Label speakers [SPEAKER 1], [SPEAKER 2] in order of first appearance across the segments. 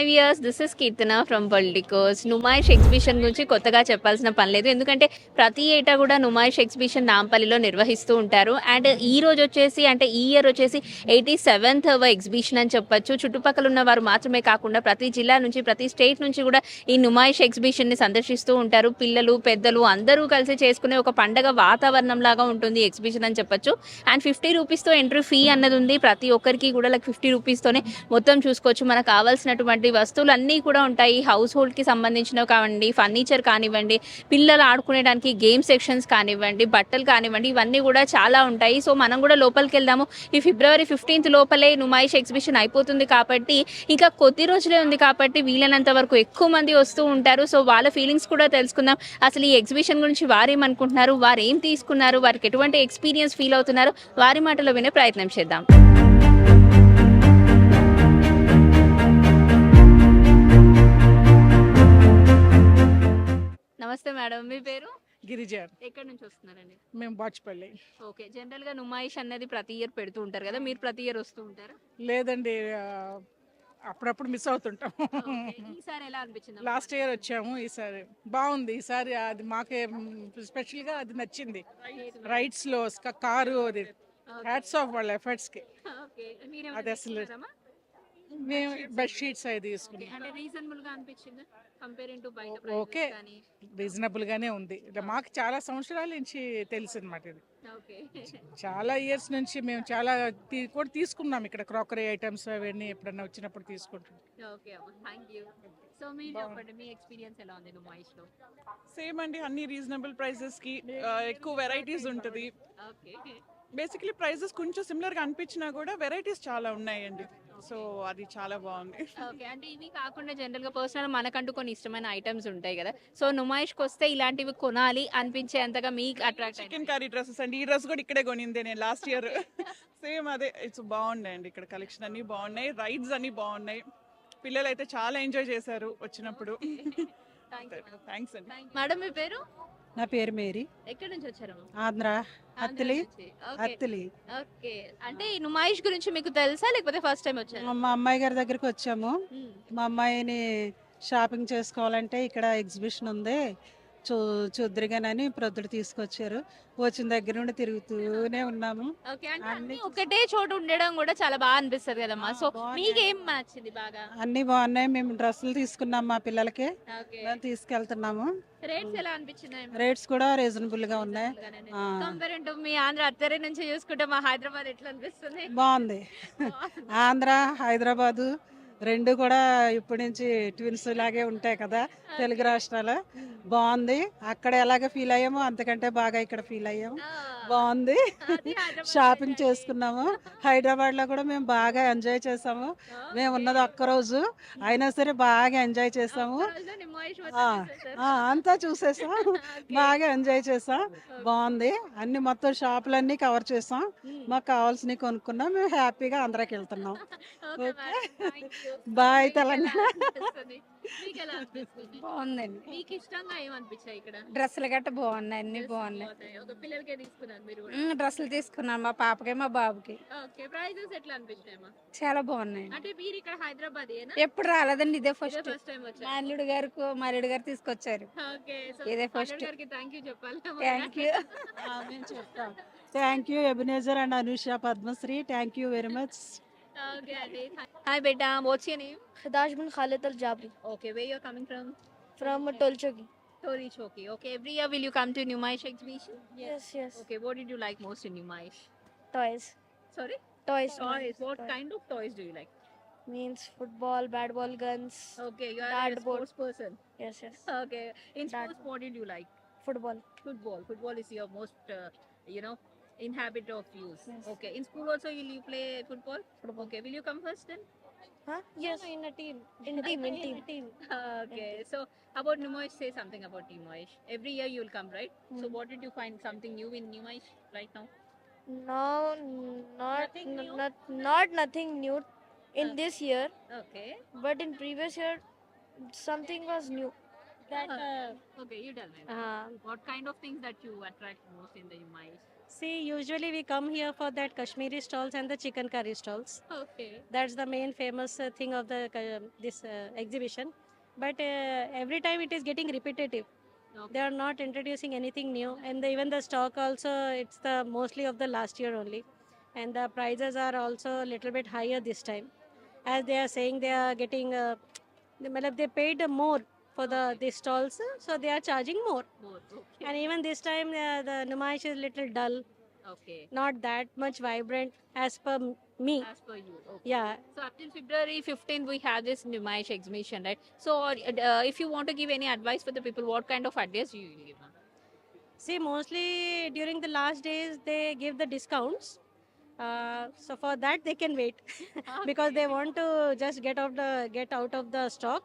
[SPEAKER 1] Hi viewers this is Keerthana from politicos Numaish exhibition గురించి కొత్తగా చెప్పాల్సిన పని లేదు. ఎందుకంటే ప్రతి ఏటా కూడా నుమాయిష్ ఎగ్జిబిషన్ నాంపల్లిలో నిర్వహిస్తూ ఉంటారు. అండ్ ఈ రోజు వచ్చేసి అంటే ఈ ఇయర్ వచ్చేసి ఎయిటీ సెవెంత్ ఎగ్జిబిషన్ అని చెప్పొచ్చు. చుట్టుపక్కల ఉన్న వారు మాత్రమే కాకుండా ప్రతి జిల్లా నుంచి ప్రతి స్టేట్ నుంచి కూడా ఈ నుమాయిష్ ఎగ్జిబిషన్ని సందర్శిస్తూ ఉంటారు. పిల్లలు పెద్దలు అందరూ కలిసి చేసుకునే ఒక పండగ వాతావరణం లాగా ఉంటుంది ఎగ్జిబిషన్ అని చెప్పొచ్చు. అండ్ ఫిఫ్టీ రూపీస్తో ఎంట్రీ ఫీ అన్నది ఉంది. ప్రతి ఒక్కరికి కూడా లైక్ ఫిఫ్టీ రూపీస్తోనే మొత్తం చూసుకోవచ్చు. మనకు కావాల్సినటువంటి వస్తువులు అన్నీ కూడా ఉంటాయి. హౌస్ హోల్డ్కి సంబంధించినవి కావండి ఫర్నిచర్ కానివ్వండి పిల్లలు ఆడుకునేడానికి గేమ్ సెక్షన్స్ కానివ్వండి బట్టలు కానివ్వండి ఇవన్నీ కూడా చాలా ఉంటాయి. సో మనం కూడా లోపలికి వెళ్దాము. ఈ ఫిబ్రవరి ఫిఫ్టీన్త్ లోపలే నుమాయిష్ ఎగ్జిబిషన్ అయిపోతుంది కాబట్టి ఇంకా కొద్ది రోజులే ఉంది కాబట్టి వీలైనంత వరకు ఎక్కువ మంది వస్తూ ఉంటారు. సో వాళ్ళ ఫీలింగ్స్ కూడా తెలుసుకుందాం. అసలు ఈ ఎగ్జిబిషన్ గురించి వారేమనుకుంటున్నారు? వారు ఏం తీసుకున్నారు? వారికి ఎటువంటి ఎక్స్పీరియన్స్ ఫీల్ అవుతున్నారు? వారి మాటలో వినే ప్రయత్నం చేద్దాం. నమస్తే మేడం మీ పేరు?
[SPEAKER 2] గిరిజ
[SPEAKER 1] ఎక్కడి నుంచి వస్తున్నారండి?
[SPEAKER 2] మేము బాచుపల్లి.
[SPEAKER 1] ఓకే జనరల్గా నుమాయిష్ అనేది ప్రతి ఇయర్ పెడుతూ ఉంటారు కదా మీరు ప్రతి ఇయర్ వస్తూ ఉంటారు?
[SPEAKER 2] లేదండి అప్పుడప్పుడు మిస్ అవుతుంటాం.
[SPEAKER 1] ఈసారి ఎలా అనిపించింది?
[SPEAKER 2] లాస్ట్ ఇయర్ వచ్చాము ఈసారి బాగుంది. ఈసారి అది మాకే స్పెషల్గా అది నచ్చింది. రైడ్స్లో కారు అది హ్యాట్స్ ఆఫ్ వాళ్ళ ఎఫర్ట్స్కి అది అసలు మేము బెడ్ షీట్స్ అవి. తీసుకున్నాం.
[SPEAKER 1] అంటే రీజనబుల్గా అనిపించింది? కంపేరింగ్ టు బయట
[SPEAKER 2] ఓకే.
[SPEAKER 1] కానీ?
[SPEAKER 2] రీజనబుల్ గానే ఉంది ఇలా మాకు చాలా సంవత్సరాల నుంచి తెలుసు అనమాట ఇది.
[SPEAKER 1] ఓకే
[SPEAKER 2] చాలా ఇయర్స్ నుంచి మేము చాలా తీ- కూడా తీసుకున్నాం ఇక్కడ క్రాకరీ ఐటమ్స్ అవన్నీ ఎప్పుడన్నా వచ్చినప్పుడు తీసుకుంటాం
[SPEAKER 1] ఓకే అమ్మ. థ్యాంక్ యూ సో మీరు చెప్పండి మీ ఎక్స్పీరియన్స్ ఎలా ఉంది నుమాయిష్లో
[SPEAKER 3] సేమ్ అండి. అన్ని రీజనబుల్ ప్రైసెస్కి ఆ, ఎక్కువ వెరైటీస్ ఉంటుంది.
[SPEAKER 1] ఓకే
[SPEAKER 3] బేసికలీ ప్రైసెస్ కొంచెం సిమిలర్గా అనిపించినా కూడా వెరైటీస్ చాలా ఉన్నాయండి. సో అది చాలా బాగుంది.
[SPEAKER 1] ఓకే అంటే ఇవి కాకుండా జనరల్గా పర్సనల్ మనకంటూ కొన్ని ఇష్టమైన ఐటమ్స్ ఉంటాయి కదా. సో నుమాయిష్కి వస్తే ఇలాంటివి కొనాలి అనిపించేంతగా మీకు అట్రాక్ట్
[SPEAKER 3] చికెన్ కర్రీ డ్రెస్సెస్ అండి. ఈ డ్రెస్ కూడా ఇక్కడే కొనిందే నేను లాస్ట్ ఇయర్ సేమ్ అదే ఇట్స్ బాగున్నాయండి ఇక్కడ కలెక్షన్ అన్ని బాగున్నాయి. రైడ్స్ అన్ని బాగున్నాయి. పిల్లలు అయితే చాలా ఎంజాయ్ చేశారు వచ్చినప్పుడు. థ్యాంక్స్ అండి.
[SPEAKER 1] మేడం మీ పేరు?
[SPEAKER 4] నా పేరు మేరీ.
[SPEAKER 1] ఎక్కడి నుంచి వచ్చారు?
[SPEAKER 4] ఆంధ్ర. అత్తిలి. అత్తిలి.
[SPEAKER 1] ఓకే. అంటే ఈ నుమాయిష్ గురించి మీకు తెలుసా? లేకపోతే ఫస్ట్ టైం వచ్చారు?
[SPEAKER 4] మా అమ్మాయి గారి దగ్గరికి వచ్చాము. మా అమ్మాయిని షాపింగ్ చేసుకోవాలంటే ఇక్కడ ఎగ్జిబిషన్ ఉంది. చూ చూద్దరిగానని ప్రొద్దుడు తీసుకొచ్చారు. వచ్చిన దగ్గర నుండి తిరుగుతూనే ఉన్నాము.
[SPEAKER 1] ఓకే. అంటే
[SPEAKER 4] అన్ని
[SPEAKER 1] ఒకటే చోటు ఉండడం కూడా చాలా బాగా అనిపిస్తుంది కదమ్మా. సో. మీకేం నచ్చింది బాగా?
[SPEAKER 4] అన్ని బాగున్నాయి. మేము డ్రెస్సులు తీసుకున్నాం మా పిల్లలకి.
[SPEAKER 1] ఓకే.
[SPEAKER 4] మేము తీసుకెళ్తున్నాము.
[SPEAKER 1] రేట్స్ ఎలా అనిపించింది
[SPEAKER 4] రేట్స్ కూడా రీజనబుల్గా ఉన్నాయి. ఆ.
[SPEAKER 1] కంపేర్ టు మీ ఆంధ్ర అత్తరే నుంచి చూసుకుంటే మా హైదరాబాద్ ఎట్లా అనిపిస్తుంది?
[SPEAKER 4] బాగుంది. ఆంధ్ర హైదరాబాదు రెండు కూడా ఇప్పటి నుంచి ట్విన్స్ లాగే ఉంటాయి కదా తెలుగు రాష్ట్రాలు. బాగుంది. అక్కడ ఎలాగ ఫీల్ అయ్యామో అంతకంటే బాగా ఇక్కడ ఫీల్ అయ్యాము. బాగుంది. షాపింగ్ చేసుకున్నాము. హైదరాబాద్లో కూడా మేము బాగా ఎంజాయ్ చేసాము. మేము ఉన్నది ఒక్క రోజు అయినా సరే బాగా ఎంజాయ్ చేసాము. అంతా చూసేసాం. బాగా ఎంజాయ్ చేసాం. బాగుంది. అన్ని మొత్తం షాపులన్నీ కవర్ చేసాం. మాకు కావాల్సినవి కొనుక్కున్నాం. మేము హ్యాపీగా ఆంధ్రాకి వెళ్తున్నాం. బాయ్ తెలంగాణ.
[SPEAKER 5] బాగుందండి.
[SPEAKER 1] మీకు ఇష్టంగా ఏమనిపించాయి ఇక్కడ?
[SPEAKER 5] డ్రెస్సులు గట్ట బాగున్నాయి అన్ని బాగున్నాయి.
[SPEAKER 1] బాగున్నాయి. ఒక పిల్లలకే తీసుకున్నారు మీరు కూడా.
[SPEAKER 5] ఉమ్, డ్రెస్సులు తీసుకున్నాను మా పాపకి మా బాబుకి.
[SPEAKER 1] ఓకే ప్రైజెస్ ఎట్లా అనిపించాయమ్మా
[SPEAKER 5] చాలా బాగున్నాయి
[SPEAKER 1] అంటే మీరు ఇక్కడ హైదరాబాద్
[SPEAKER 5] ఎప్పుడు రాలేదండి ఇదే ఫస్ట్
[SPEAKER 1] ఫస్ట్ టైం
[SPEAKER 5] మా
[SPEAKER 1] వచ్చారు.
[SPEAKER 5] అల్లుడు గారికి మా అల్లుడు గారు తీసుకొచ్చారు.
[SPEAKER 1] ఓకే సో
[SPEAKER 5] ఇదే first.
[SPEAKER 1] గారికి థ్యాంక్ యూ చెప్పాలి.
[SPEAKER 5] థ్యాంక్ యూ
[SPEAKER 4] మేము చెప్తాం. Thank you Ebenezer and Anusha Padmashri thank you very much
[SPEAKER 1] Okay, Hi. Hi, beta. What's your name?
[SPEAKER 6] Hidash bin Khalid Al Jabri.
[SPEAKER 1] Okay, where you're coming from?
[SPEAKER 6] From okay. Tolchoki.
[SPEAKER 1] Tori Choki. Okay, every year will you come to Numaish exhibition?
[SPEAKER 6] Yes. yes, yes.
[SPEAKER 1] Okay, what did you like most in Numaish?
[SPEAKER 6] Toys.
[SPEAKER 1] Sorry?
[SPEAKER 6] Toys.
[SPEAKER 1] Toys. What
[SPEAKER 6] toys.
[SPEAKER 1] kind of toys do you like?
[SPEAKER 6] Means football, bad ball, guns.
[SPEAKER 1] Okay, you are a sports board. person.
[SPEAKER 6] Yes, yes.
[SPEAKER 1] Okay, in sports, what did you like?
[SPEAKER 6] Football.
[SPEAKER 1] Football. Football is your most, uh, you know, in habit of use.
[SPEAKER 6] Yes.
[SPEAKER 1] Okay, in school also will you play football?
[SPEAKER 6] Football.
[SPEAKER 1] Okay, will you come first then?
[SPEAKER 6] Huh? Yes. in a team. In a team. In team.
[SPEAKER 1] okay, so about Numaish, say something about Numaish. Every year you will come, right? So
[SPEAKER 6] Mm.
[SPEAKER 1] what did you find something new in Numaish right now?
[SPEAKER 6] No, not
[SPEAKER 1] Nothing new?
[SPEAKER 6] not not nothing new in
[SPEAKER 1] Uh.
[SPEAKER 6] this year,
[SPEAKER 1] Okay.
[SPEAKER 6] but in previous year something was new. That
[SPEAKER 1] Uh, okay, you tell me.
[SPEAKER 6] uh,
[SPEAKER 1] What kind of things that you attract most in the Numaish?
[SPEAKER 7] See, usually we come here for that Kashmiri stalls and the chicken curry stalls.
[SPEAKER 1] Okay.
[SPEAKER 7] That's the main famous uh, thing of the uh, this uh, exhibition. But uh, every time it is getting repetitive.
[SPEAKER 1] Okay.
[SPEAKER 7] They are not introducing anything new, and the, even the stock also it's the mostly of the last year only, and the prices are also a little bit higher this time, as they are saying they are getting. Uh, the- matlab they paid more for the okay. stalls, so they are charging more. More. Okay. And even this time, uh, the Numaish is little dull.
[SPEAKER 1] Okay.
[SPEAKER 7] Not that much vibrant as per me.
[SPEAKER 1] As per you. Okay.
[SPEAKER 7] Yeah.
[SPEAKER 1] So up till February 15th, we have this Numaish exhibition, right? So uh, uh, if you want to give any advice for the people, what kind of advice you give?
[SPEAKER 7] See, mostly during the last days, they give the discounts. Uh, so for that they can wait because they want to just get out the get out of the stock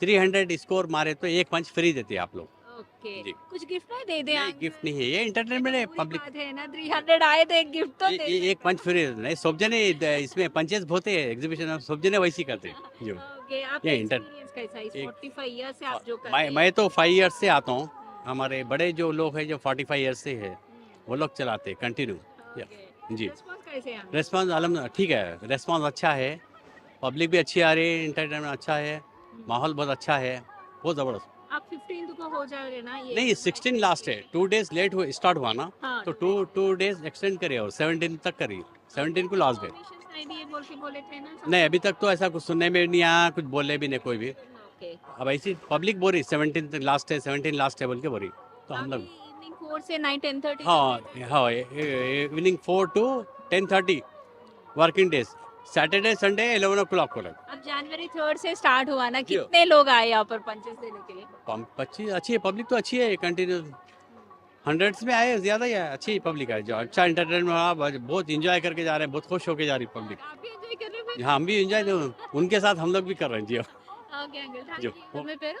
[SPEAKER 1] three hundred score मारे
[SPEAKER 8] तो एक पंच free देते आप लोग।
[SPEAKER 1] Okay. कुछ gift नहीं दे दे
[SPEAKER 8] ये gift नहीं है ये एंटरटेनमेंट है पब्लिक
[SPEAKER 1] है ना 300 आए तो एक गिफ्ट तो दे
[SPEAKER 8] एक पंच फ्री नहीं सब जने इसमें पंचेस होते हैं एग्जीबिशन में सब जने वैसे करते हैं जी।
[SPEAKER 1] ओके
[SPEAKER 8] ये इंटर-
[SPEAKER 1] एक्सपीरियंस कैसा इस
[SPEAKER 8] एक-
[SPEAKER 1] 45 इयर्स से आप जो कर
[SPEAKER 8] मैं तो फाइव ईयर्स से आता हूँ हमारे बड़े जो लोग हैं जो फोर्टी फाइव ईयर्स से है वो लोग चलाते कंटिन्यू जी। रेस्पॉन्स ठीक है रेस्पॉन्स अच्छा है पब्लिक भी अच्छी आ रही है इंटरटेनमेंट अच्छा है माहौल बहुत अच्छा है बहुत ज़बरदस्त।
[SPEAKER 1] आप 15 को हो जाओगे ना ये
[SPEAKER 8] नहीं सिक्सटीन लास्ट है। टू डेज़ लेट हुए स्टार्ट हुआ ना।
[SPEAKER 1] हाँ
[SPEAKER 8] तो टू टू डेज़ एक्सटेंड करिए और सेवनटीन तक करिए। सेवनटीन को लास्ट
[SPEAKER 1] Permissions नहीं
[SPEAKER 8] अभी तक तो ऐसा कुछ सुनने में नहीं आया कुछ बोले भी नहीं कोई भी। अब ऐसी पब्लिक बोल रही सेवनटीन लास्ट है सेवनटीन लास्ट है बोल के बोल रही। तो हम लोग
[SPEAKER 1] इवनिंग 4 से नाइट 10:30
[SPEAKER 8] हाँ हाँ evening four to ten thirty working days Saturday Sunday eleven o'clock को लग।
[SPEAKER 1] अब जनवरी 3 से स्टार्ट हुआ ना कितने लोग आए यहाँ पर पंचेस देने के लिए?
[SPEAKER 8] अच्छी अच्छी है पब्लिक तो अच्छी है कंटिन्यू हंड्रेड्स में आए ज़्यादा ही अच्छी पब्लिक है जो अच्छा एंटरटेनमेंट हुआ बहुत- इंजॉय करके जा रहे हैं बहुत खुश होके जा रही पब्लिक हाँ हम भी इंजॉय उनके साथ हम लोग भी कर रहे हैं जी।
[SPEAKER 1] ओके अंकल थैंक
[SPEAKER 8] जो-
[SPEAKER 1] यू मैं पेरो?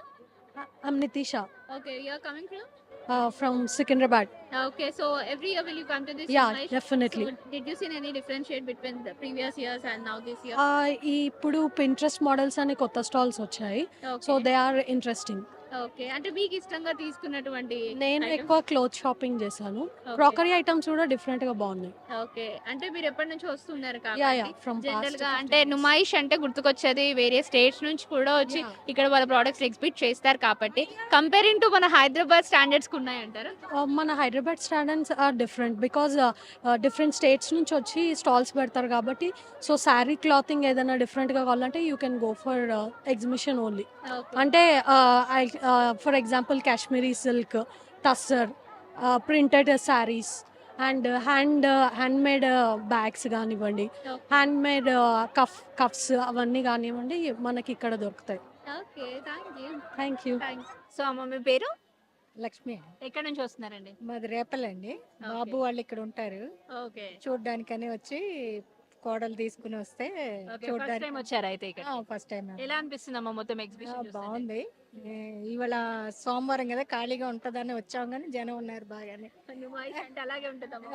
[SPEAKER 9] I'm Nitisha
[SPEAKER 1] okay you are coming from
[SPEAKER 9] uh, from Secunderabad.
[SPEAKER 1] Okay, so every year will you come to this?
[SPEAKER 9] Yeah,
[SPEAKER 1] Numayish?
[SPEAKER 9] definitely.
[SPEAKER 1] So did you see any differentiate between the previous years and now this year?
[SPEAKER 9] Uh, ఈ ఇప్పుడు Pinterest models అనే కొత్త stalls వచ్చాయి so
[SPEAKER 1] okay.
[SPEAKER 9] They are interesting
[SPEAKER 1] Okay. అంటే మీకు ఇష్టంగా తీసుకున్నటువంటి
[SPEAKER 9] నేను? ఎక్కువ క్లోత్ షాపింగ్ చేశాను. క్రాకరీ ఐటమ్స్ కూడా డిఫరెంట్గా బాగున్నాయి.
[SPEAKER 1] ఓకే. అంటే మీరు ఎప్పటి నుంచి వస్తున్నారు జనరల్గా అంటే నుమాయిష్ అంటే గుర్తుకొచ్చేది వేరే స్టేట్స్ నుంచి కూడా వచ్చి ఇక్కడ వాళ్ళ ప్రోడక్ట్స్ ఎగ్జిబిట్ చేస్తారు కాబట్టి కంపేరింగ్ టు మన హైదరాబాద్ స్టాండర్డ్స్ ఉన్నాయంటారు
[SPEAKER 9] Uh, మన Hyderabad standards are different because different states నుంచి వచ్చి స్టాల్స్ పెడతారు కాబట్టి సో శారీ క్లాతింగ్ ఏదైనా డిఫరెంట్గా కావాలంటే you can go for exhibition only అంటే for example Kashmiri silk tussar printed saris and hand hand made bags కానివ్వండి. హ్యాండ్ మేడ్ కఫ్ కఫ్స్ అవన్నీ కానివ్వండి మనకి ఇక్కడ దొరుకుతాయి.
[SPEAKER 1] ఓకే థ్యాంక్ యూ సో అమ్మ మీ పేరు?
[SPEAKER 5] లక్ష్మి
[SPEAKER 1] ఎక్కడ నుంచి వస్తున్నారండి?
[SPEAKER 5] మాది రేపలండి బాబు వాళ్ళు ఇక్కడ ఉంటారు.
[SPEAKER 1] ఓకే
[SPEAKER 5] చూడ్డానికని వచ్చి కోడలు తీసుకుని వస్తే చూడ్డానికి
[SPEAKER 1] వచ్చారు అయితే ఇక్కడ?
[SPEAKER 5] ఫస్ట్ టైం
[SPEAKER 1] ఎలా అనిపిస్తుంది అమ్మ మొత్తం ఎగ్జిబిషన్
[SPEAKER 5] బాగుంది. ఇవాళ సోమవారం కదా ఖాళీగా ఉంటుందని వచ్చాం కానీ జనం ఉన్నారు బాగానే.
[SPEAKER 1] అంటే అలాగే ఉంటుందమ్మా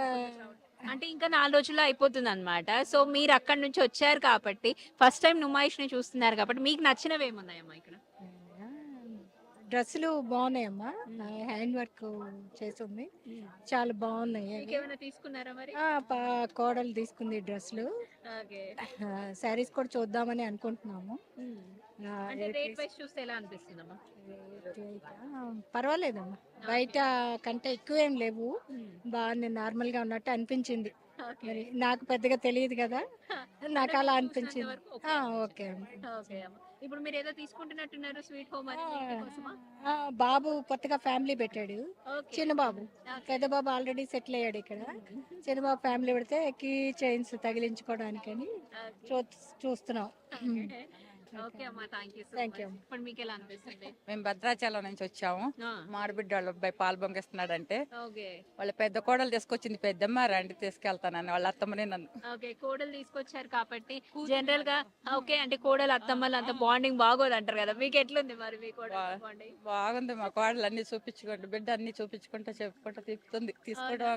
[SPEAKER 1] అంటే ఇంకా నాలుగు రోజుల్లో అయిపోతుంది అనమాట సో మీరు అక్కడ నుంచి వచ్చారు కాబట్టి ఫస్ట్ టైం నుమాయిష్ని చూస్తున్నారు కాబట్టి మీకు నచ్చినవి ఏమున్నాయమ్మా ఇక్కడ?
[SPEAKER 5] డ్రెస్సులు బాగున్నాయమ్మా. హ్యాండ్ వర్క్ చేసింది చాలా బాగున్నాయి
[SPEAKER 1] తీసుకున్నారా మరి?
[SPEAKER 5] ఆ, పా- కోడలు తీసుకుంది డ్రెస్సులు. శారీస్ కూడా చూద్దామని అనుకుంటున్నాము.
[SPEAKER 1] అంటే
[SPEAKER 5] రేట్
[SPEAKER 1] రేట్ వైస్ చూస్తే ఎలా అనిపిస్తుందమ్మా?
[SPEAKER 5] రేట్ అయితే, ఆ, పర్వాలేదమ్మా బయట కంటే ఎక్కువేం లేవు. బాగుంది నార్మల్గా ఉన్నట్టు అనిపించింది. మరి నాకు పెద్దగా తెలియదు కదా. నాకు అలా అనిపించింది. ఆ, ఓకే అమ్మా.
[SPEAKER 1] ఓకే అమ్మ. ఇప్పుడు మీరు ఏదో తీసుకుంటున్నట్టున్నారు స్వీట్ హోమ్ అని
[SPEAKER 5] ఆ,
[SPEAKER 1] ఇంటి కోసమా?
[SPEAKER 5] ఆ, బాబు కొత్తగా ఫ్యామిలీ పెట్టాడు.
[SPEAKER 1] ఓకే.
[SPEAKER 5] చిన్న బాబు పెద్ద బాబు ఆల్రెడీ సెటిల్ అయ్యాడు ఇక్కడ. చిన్న బాబు ఫ్యామిలీ పెడితే కీ చైన్స్ తగిలించుకోవడానికని చూ చూస్తున్నాం.
[SPEAKER 1] ఓకే. అమ్మా థ్యాంక్ యూ
[SPEAKER 5] Thank you.
[SPEAKER 1] ఇప్పుడు మీకు ఎలా అనిపిస్తుంది?
[SPEAKER 10] మేము భద్రాచలం నుంచి వచ్చాము. మా ఆడబిడ్డ వాళ్ళ అబ్బాయి పాలు పొంగిస్తున్నాడంటే
[SPEAKER 1] ఓకే.
[SPEAKER 10] వాళ్ళ పెద్ద కోడలు తీసుకొచ్చింది పెద్దమ్మ రండి తీసుకెళ్తానని. వాళ్ళ అత్తమ్మని నన్ను.
[SPEAKER 1] ఓకే కోడలు తీసుకొచ్చారు కాబట్టి జనరల్గా ఓకే అంటే కోడలు అత్తమ్మలు అంత బాండింగ్ బాగోదు అంటారు కదా. మీకు ఎట్లుంది మరి మీ కోడలు బాండింగ్
[SPEAKER 10] బాగుంది మా కోడలు అన్ని చూపించుకుంటూ బిడ్డ అన్ని చూపించుకుంటూ చెప్పుకుంటూ తిప్పుతుంది తీసుకోవడం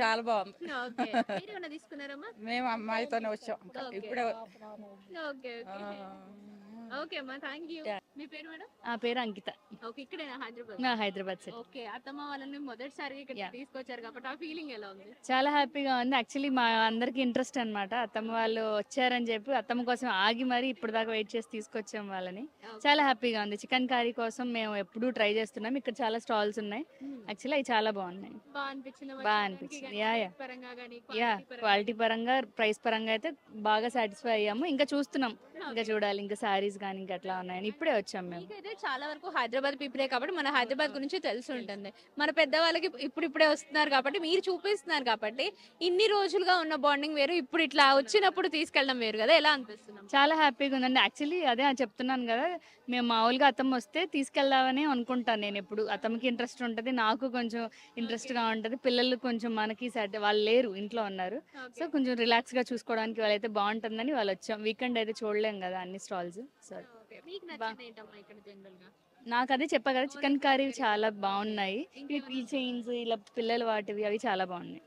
[SPEAKER 10] చాలా బాగుంది. మేము అమ్మాయితోనే వచ్చాం. ఇప్పుడే
[SPEAKER 1] ఓకే. ఓకే అమ్మా థ్యాంక్ యూ. మీ పేరు మేడం
[SPEAKER 11] ఆ పేరు అంకిత.
[SPEAKER 1] ఓకే ఇక్కడేనా హైదరాబాద్.
[SPEAKER 11] నా హైదరాబాద్ సెట్
[SPEAKER 1] ఓకే అత్తమ్మ వాళ్ళని మొదటిసారిగా ఇక్కడ. తీసుకొచ్చారు కాబట్టి ఆ ఫీలింగ్ ఎలా ఉంది?
[SPEAKER 11] చాలా హ్యాపీగా ఉంది. యాక్చువల్లీ మా అందరికి ఇంట్రెస్ట్ అన్నమాట. అత్తమ్మ వాళ్ళు వచ్చారని చెప్పి అత్తమ్మ కోసం ఆగి మరి ఇప్పుడు దాకా వెయిట్ చేసి తీసుకొచ్చాం వాళ్ళని. చాలా హ్యాపీగా ఉంది. చికెన్ కర్రీ కోసం మేము ఎప్పుడూ ట్రై చేస్తున్నాం. ఇక్కడ చాలా స్టాల్స్ ఉన్నాయి. యాక్చువల్లీ అవి చాలా బాగున్నాయి.
[SPEAKER 1] బాగా అనిపించింది. పరంగా కానీ
[SPEAKER 11] యా క్వాలిటీ పరంగా ప్రైస్ పరంగా అయితే బాగా సాటిస్ఫై అయ్యాము. ఇంకా చూస్తున్నాం. ఇంకా చూడాలి ఇంకా సారీస్ కానీ ఇంకా ఎట్లా ఉన్నాయని ఇప్పుడే వచ్చాం మేము.
[SPEAKER 1] మీకైతే చాలా వరకు హైదరాబాద్ పీపులే కాబట్టి మన హైదరాబాద్ గురించి తెలిసి ఉంటుంది. మన పెద్దవాళ్ళకి ఇప్పుడు ఇప్పుడే వస్తున్నారు కాబట్టి మీరు చూపిస్తున్నారు కాబట్టి ఇన్ని రోజులుగా ఉన్న బాండింగ్ వేరు ఇప్పుడు ఇట్లా వచ్చినప్పుడు తీసుకెళ్ళడం వేరు కదా ఎలా అనిపిస్తున్నాం
[SPEAKER 11] చాలా హ్యాపీగా ఉందండి. యాక్చువల్లీ అదే చెప్తున్నాను కదా మేము మామూలుగా అత్తమ్మ వస్తే తీసుకెళ్దామని అనుకుంటాను నేను ఎప్పుడు. అత్తమ్మకి ఇంట్రెస్ట్ ఉంటుంది నాకు కొంచెం ఇంట్రెస్ట్గా ఉంటుంది పిల్లలు కొంచెం మనకి సెట్ వాళ్ళు లేరు ఇంట్లో ఉన్నారు. సో కొంచెం రిలాక్స్గా చూసుకోవడానికి వాళ్ళైతే బాగుంటుందని వాళ్ళు వచ్చాం. వీకెండ్ అయితే చూడలేం కదా అన్ని స్టాల్స్. సో
[SPEAKER 1] మీకు నచ్చింది ఏంటమ్మా ఇక్కడ జనరల్గా
[SPEAKER 11] నాకు అదే చెప్పా కదా చికెన్ కర్రీ చాలా బాగున్నాయి. ఈ చైన్స్ ఇలా పిల్లల వాటివి అవి చాలా బాగున్నాయి.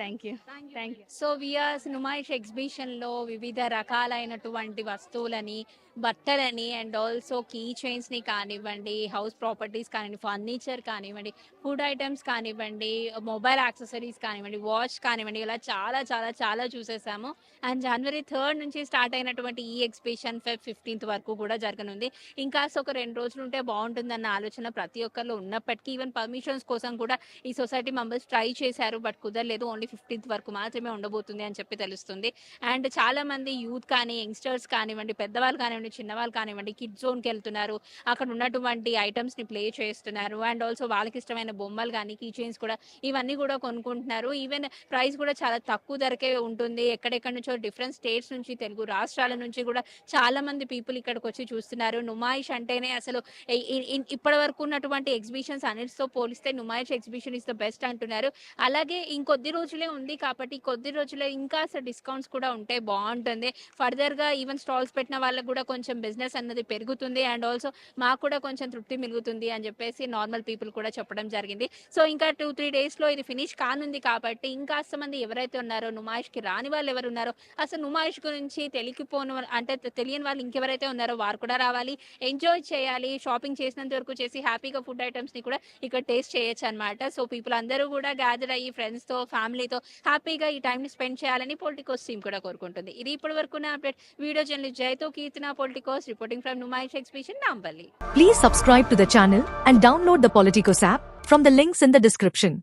[SPEAKER 11] Thank you thank you
[SPEAKER 1] so VRS Numaish ఎగ్జిబిషన్లో వివిధ రకాలైనటువంటి వస్తువులని బట్టలని అండ్ ఆల్సో కీ చైన్స్ని కానివ్వండి హౌస్ ప్రాపర్టీస్ కానివ్వండి ఫర్నిచర్ కానివ్వండి ఫుడ్ ఐటమ్స్ కానివ్వండి మొబైల్ యాక్సెసరీస్ కానివ్వండి వాచ్ కానివ్వండి ఇలా చాలా చాలా చాలా చూసేసాము. అండ్ జనవరి థర్డ్ నుంచి స్టార్ట్ అయినటువంటి ఈ ఎగ్జిబిషన్ ఫెబ్ ఫిఫ్టీన్త్ వరకు కూడా జరగనుంది. ఇంకా ఒక రెండు రోజులు ఉంటే బాగుంటుందన్న ఆలోచన ప్రతి ఒక్కరిలో ఉన్నప్పటికీ ఈవెన్ పర్మిషన్స్ కోసం కూడా ఈ సొసైటీ మెంబర్స్ ట్రై చేశారు బట్ కుదరలేదు. ఓన్లీ ఫిఫ్టీన్త్ వరకు మాత్రమే ఉండబోతుంది అని చెప్పి తెలుస్తుంది. అండ్ చాలా మంది యూత్ కానీ యంగ్స్టర్స్ కానివ్వండి పెద్దవాళ్ళు కానివ్వండి చిన్నవాళ్ళు కానివ్వండి కిడ్ జోన్కి వెళ్తున్నారు. అక్కడ ఉన్నటువంటి ఐటమ్స్ని ప్లే చేస్తున్నారు. అండ్ ఆల్సో వాళ్ళకి ఇష్టమైన బొమ్మలు కానీ కీ చైన్స్ కూడా ఇవన్నీ కూడా కొనుక్కుంటున్నారు. ఈవెన్ ప్రైస్ కూడా చాలా తక్కువ ధరకే ఉంటుంది. ఎక్కడెక్కడి నుంచో డిఫరెంట్ స్టేట్స్ నుంచి తెలుగు రాష్ట్రాల నుంచి కూడా చాలా మంది పీపుల్ ఇక్కడికి వచ్చి చూస్తున్నారు. నుమాయిష్ అంటేనే అసలు ఇప్పటి వరకు ఉన్నటువంటి ఎగ్జిబిషన్స్ అన్నిటితో పోలిస్తే Numaish exhibition is the best అంటున్నారు. అలాగే ఇంకొద్ది రోజులే ఉంది కాబట్టి కొద్ది రోజులే ఇంకా అసలు డిస్కౌంట్స్ కూడా ఉంటే బాగుంటుంది. ఫర్దర్గా ఈవెన్ స్టాల్స్ పెట్టిన వాళ్ళకి కూడా కొంచెం బిజినెస్ అన్నది పెరుగుతుంది అండ్ ఆల్సో మాకు కూడా కొంచెం తృప్తి మిగులుతుంది అని చెప్పేసి నార్మల్ పీపుల్ కూడా చెప్పడం జరిగింది. సో ఇంకా టూ త్రీ డేస్లో ఇది ఫినిష్ కానుంది కాబట్టి ఇంకా మంది ఎవరైతే ఉన్నారో నుమాయిష్కి రాని వాళ్ళు ఎవరు ఉన్నారో అసలు నుమాయిష్ గురించి తెలియకపోను అంటే తెలియని వాళ్ళు ఇంకెవరైతే ఉన్నారో వారు కూడా రావాలి. ఎంజాయ్ చేయాలి షాపింగ్ చేసినంత వరకు చేసి హ్యాపీగా ఫుడ్ ఐటమ్స్ని కూడా ఇక్కడ టేస్ట్ చేయొచ్చు అనమాట సో పీపుల్ అందరూ కూడా గ్యాదర్ అయ్యి ఫ్రెండ్స్ ఫ్రెండ్స్తో ఫ్యామిలీతో హ్యాపీగా ఈ టైం ని స్పెండ్ చేయాలని పొలిటికోస్ టీమ్ కూడా కోరుకుంటుంది. ఇది ఇప్పటి వరకు update video journalist జయతో Keerthana politicos reporting from Numaish exhibition Nampally
[SPEAKER 12] please subscribe to the channel and download the politicos app from the links in the description